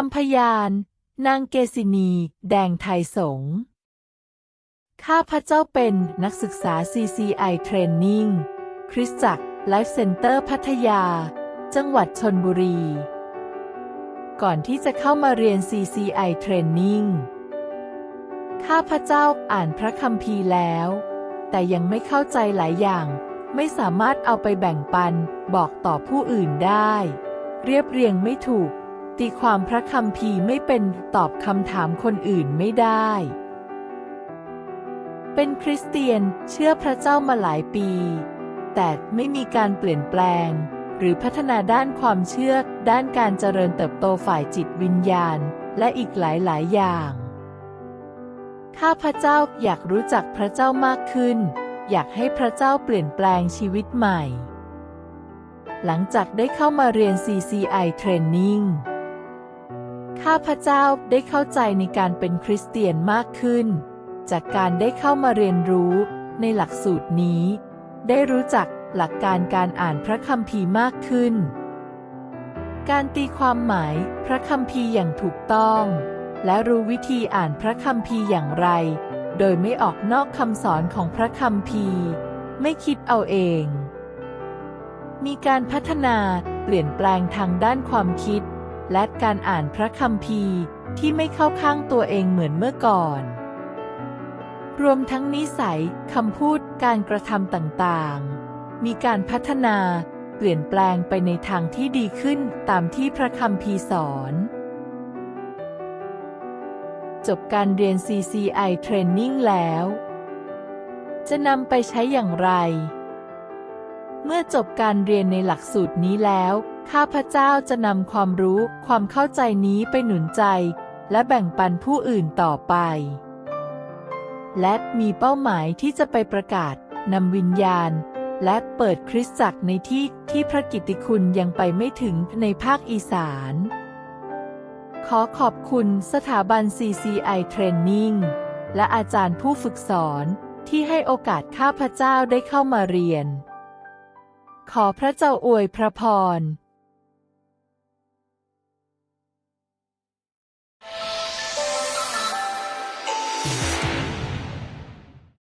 คำพยาน นางเกษินี แดงไทยสงฆ์ข้าพระเจ้าเป็นนักศึกษา CCI Training คริสจักร Life Center พัทยา จังหวัดชนบุรี ก่อนที่จะเข้ามาเรียน CCI Training ข้าพระเจ้าอ่านพระคัมภีร์แล้ว แต่ยังไม่เข้าใจหลายอย่าง ไม่สามารถเอาไปแบ่งปันบอกต่อผู้อื่นได้ เรียบเรียงไม่ถูก ตีความพระคัมภีไม่เป็นตอบคำถามคนอื่นไม่ได้ เป็นคริสเตียนเชื่อพระเจ้ามาหลายปี แต่ไม่มีการเปลี่ยนแปลง หรือพัฒนาด้านความเชื่อ ด้านการเจริญเติบโตฝ่ายจิตวิญญาณ และอีกหลายๆอย่าง ข้าพระเจ้าอยากรู้จักพระเจ้ามากขึ้น อยากให้พระเจ้าเปลี่ยนแปลงชีวิตใหม่ หลังจากได้เข้ามาเรียน CCI Training ข้าพระเจ้าได้เข้าใจในการเป็นคริสเตียนมากขึ้น จากการได้เข้ามาเรียนรู้ในหลักสูตรนี้ ได้รู้จักหลักการการอ่านพระคัมภีร์มากขึ้น การตีความหมายพระคัมภีร์อย่างถูกต้อง และรู้วิธีอ่านพระคัมภีร์อย่างไร โดยไม่ออกนอกคำสอนของพระคัมภีร์ ไม่คิดเอาเอง มีการพัฒนาเปลี่ยนแปลงทางด้านความคิด และการอ่านพระคัมภีร์ที่ไม่เข้าข้างตัวเองเหมือนเมื่อก่อน รวมทั้งนิสัยคำพูดการกระทำต่างๆ มีการพัฒนาเปลี่ยนแปลงไปในทางที่ดีขึ้นตามที่พระคัมภีร์สอน จบการเรียน CCI Training แล้ว จะนำไปใช้อย่างไร เมื่อจบการเรียนในหลักสูตรนี้แล้ว ข้าพเจ้าจะนำความรู้ความเข้าใจนี้ไปหนุนใจ และแบ่งปันผู้อื่นต่อไป และมีเป้าหมายที่จะไปประกาศนำวิญญาณ และเปิดคริสตจักรในที่ที่พระกิตติคุณยังไปไม่ถึงในภาคอีสาน ขอขอบคุณสถาบัน CCI Training และอาจารย์ผู้ฝึกสอนที่ให้โอกาสข้าพเจ้าได้เข้ามาเรียน ขอพระเจ้าอวยพระพร